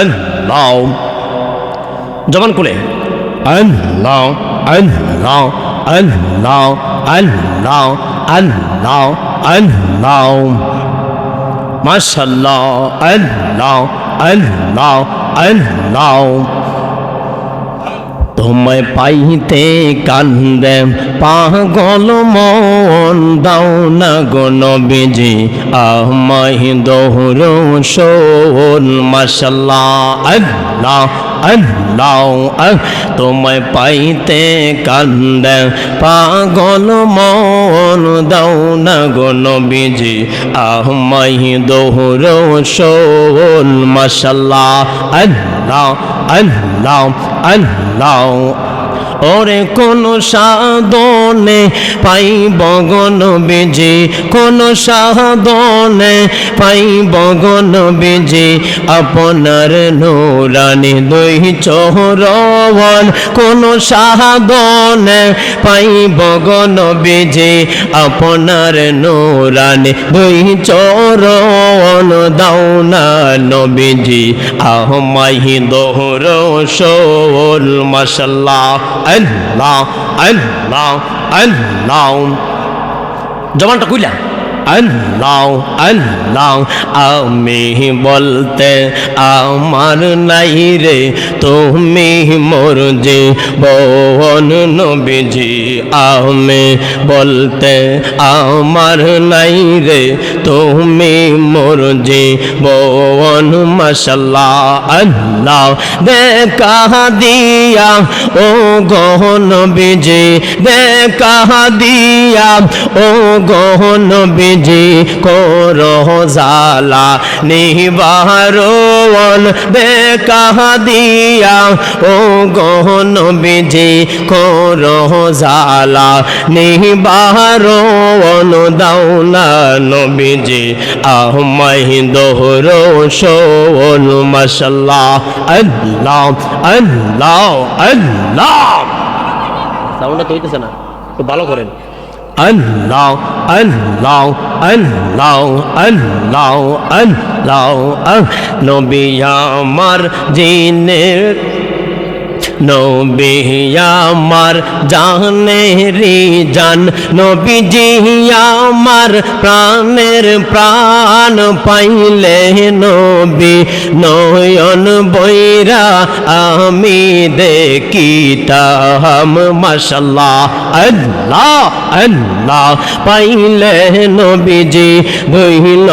আল্লাহ জবান খুলে। আল্লাহ আল্লাহ আল্লাহ আল্লাহ আল্লাহ আল্লাহ মাশাল্লাহ আল্লাহ আল্লাহ আল্লাহ তোমায় পাইতে কান্দে, পাগল মন দাও না গো নবীজি, আমায় দোহর শোন, মাশাল্লাহ, আল্লাহ আল্লাহ তোমায় পাইতে কান্দে, পাগল মন দাও না গো নবীজি, আমায় দোহর শোন, মাশাল্লাহ, আল্লাহ আল্লাহ আল্লাহ 嗯 ওরে কোন সাধনে পাই বগন বেজে, কোন সাধনে পাই বগন বেজে, আপনার নোরানি দই চহরবন কোন সাধনে পাই বগন বেজে, আপনার নোরানি দই চরণ দাও না নবীজি, আহমাহি দোহর শোল মাসাল্লাহ আল্লাহ আল্লাহ আল্লাহ। জবানটা কইলা আল্লাহ আল্লাহ, আমি বলতে আমার নাই রে। তুমি মোর যে বন নবীজি, আমি বলতে আমার নাই রে। তুমি মোর যে বন মশাল্লাহ, আল্লাহ, দেখা দিয়া ও গহন বিজে দেখা দিয়া ও গহন বিজে কর জালা নিবারণ দেখা দিয়া ও গহন বিজে কর জালা নিবারণ দাও না নবীজি। আহমাই দোহর শোন, মশাল্লাহ, আল্লাহ আল্লাহ আল্লাহ। সাউন্ডটা তো হইতেছে না, খুব ভালো করেন। আল্লাহ আল্লাহ আল্লাহ আল্লাহ আল্লাহ নবী আমার জিনের নবী আমার জানেরি জান। নবীজি আমার প্রাণের প্রাণ পাইলে নবী নয়ন বৈরা আমি দেখিতাম। মাশাল্লাহ, আল্লাহ আল্লাহ পাইলে নবীজি বইল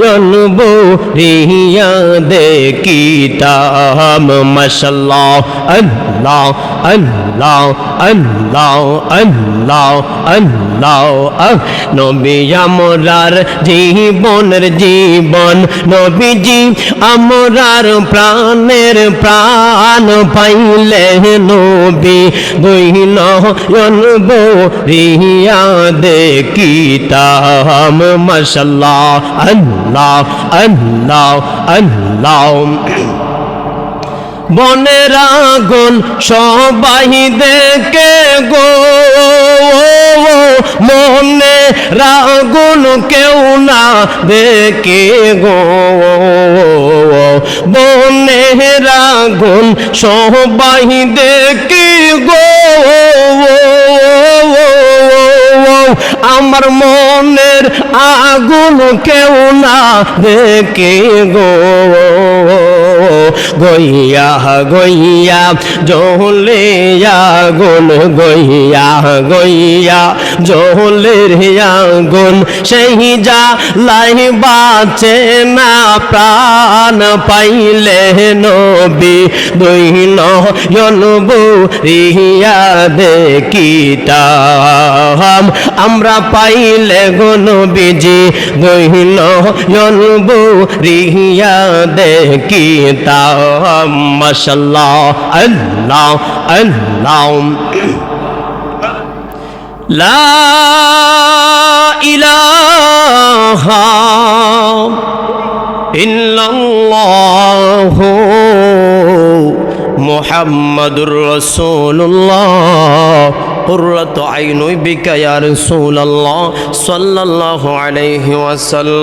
জনবো রিয়া দেখিতাম। মাশাল্লাহ, আল্লাহ আল্লাহ আল্লাহ আল্লাহ আল্লাহ আহ, নবী আমরার জীবনের জীবন নবীজি আমরার প্রাণের প্রাণ পাইলে নবী। দুই নয়ন রিয়া দেখিতাম মশাল্লাহ আল্লাহ আল্লাহ আল্লাহ। বনের আগুন সবাই দেখে গো। মনে রাগুন কেউ না দেখে গো। বনে রাগুন সবাই দেখে গো। আমার মনের আগুন কেউ না দেখে গো। গইয়া গইয়া জলে আগুন গইয়া গইয়া জলের আগুন। সেই যা লাই বাঁচে না প্রাণ পাইলে নবী, দুই নয়ন বুড়িয়া দেখিতাম আমরা পাইলে গনবিজি গহিল জনবু রিহিয়া দেখি তাম মশাল্লাহ, আল্লাহ আল্লাহ। লা ইলাহা মুহাম্মাদুর রাসূলুল্লাহ। قرة عين بك يا رسول الله صلى الله عليه وسلم